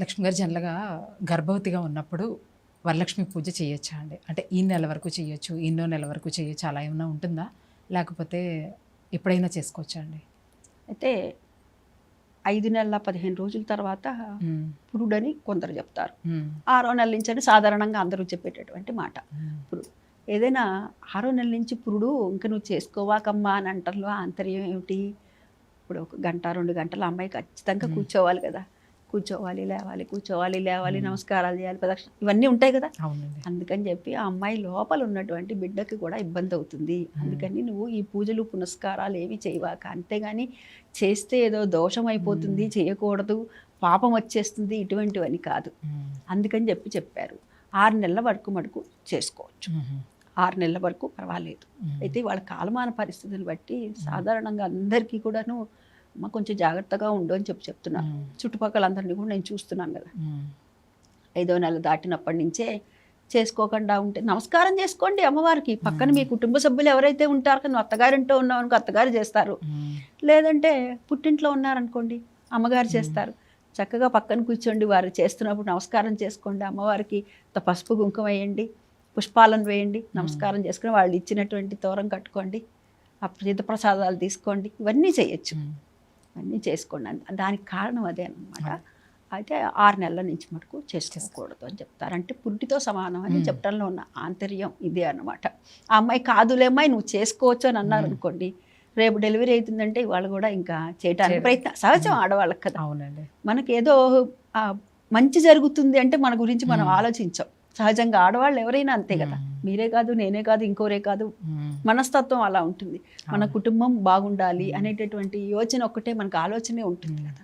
లక్ష్మి గారు జనరల్గా గర్భవతిగా ఉన్నప్పుడు వరలక్ష్మి పూజ చేయొచ్చా అండి? అంటే ఈ నెల వరకు చేయొచ్చు ఎన్నో నెల వరకు చేయొచ్చు అలా ఏమైనా ఉంటుందా? లేకపోతే ఎప్పుడైనా చేసుకోవచ్చా అండి? అయితే ఐదు నెలల పదిహేను రోజుల తర్వాత పురుడని కొందరు చెప్తారు. ఆరో నెల నుంచి అని సాధారణంగా అందరూ చెప్పేటటువంటి మాట. పురుడు ఏదైనా ఆరో నెల నుంచి పురుడు ఇంకా నువ్వు చేసుకోవాకమ్మా అని అంటలో ఆంతర్యం ఏమిటి? ఇప్పుడు ఒక గంట రెండు గంటల అమ్మాయి ఖచ్చితంగా. కూర్చోవాలి కదా. కూర్చోవాలి లేవాలి కూర్చోవాలి లేవాలి. నమస్కారాలు చేయాలి ప్రదక్షిణ ఇవన్నీ ఉంటాయి కదా? అందుకని చెప్పి ఆ అమ్మాయి లోపల ఉన్నటువంటి బిడ్డకి కూడా ఇబ్బంది అవుతుంది. అందుకని నువ్వు ఈ పూజలు పునస్కారాలు ఏవి చేయవాక అంతేగాని చేస్తే ఏదో దోషం అయిపోతుంది. చేయకూడదు పాపం వచ్చేస్తుంది ఇటువంటివని కాదు. అందుకని చెప్పి చెప్పారు. ఆరు నెలల వరకు మటుకు చేసుకోవచ్చు. ఆరు నెలల వరకు పర్వాలేదు. అయితే వాళ్ళ కాలమాన పరిస్థితులు బట్టి సాధారణంగా అందరికీ కూడాను అమ్మ కొంచెం జాగ్రత్తగా ఉండు అని చెప్పి చెప్తున్నాను ఉమ్, చుట్టుపక్కల అందరినీ కూడా నేను చూస్తున్నాను కదా. ఐదో నెల దాటినప్పటి నుంచే చేసుకోకుండా ఉంటే నమస్కారం చేసుకోండి అమ్మవారికి. పక్కన మీ కుటుంబ సభ్యులు ఎవరైతే ఉంటారో నువ్వు అత్తగారింటో ఉన్నావు అనుకో అత్తగారు చేస్తారు. లేదంటే పుట్టింట్లో ఉన్నారనుకోండి అమ్మగారు చేస్తారు. చక్కగా పక్కన కూర్చోండి వారు చేస్తున్నప్పుడు నమస్కారం చేసుకోండి అమ్మవారికి పసుపు కుంకుమ వేయండి పుష్పాలను వేయండి నమస్కారం చేసుకుని వాళ్ళు ఇచ్చినటువంటి తోరం కట్టుకోండి ఆ ప్రసాదాలు తీసుకోండి ఇవన్నీ చేయొచ్చు. అన్నీ చేసుకోండి దానికి కారణం అదే అన్నమాట అయితే ఆరు నెలల నుంచి మటుకు చేసుకోకూడదు అని చెప్తారు అంటే పుట్టితో సమానం అని. చెప్పడంలో ఉన్న ఆంతర్యం ఇదే అన్నమాట ఆ అమ్మాయి కాదులే అమ్మాయి నువ్వు చేసుకోవచ్చు అని అన్నారు. అనుకోండి రేపు డెలివరీ అవుతుందంటే ఇవాళ కూడా ఇంకా చేయడానికి చేయడం. ప్రయత్నం సహజం. ఆడవాళ్ళకి కదా అవునండి మనకి ఏదో మంచి జరుగుతుంది అంటే మన గురించి మనం. ఆలోచించాం సహజంగా ఆడవాళ్ళు ఎవరైనా అంతే కదా. మీరే కాదు నేనే కాదు ఇంకోరే కాదు మనస్తత్వం అలా ఉంటుంది మన. కుటుంబం బాగుండాలి. అనేటటువంటి యోచన ఒక్కటే మనకు ఆలోచనే ఉంటుంది. కదా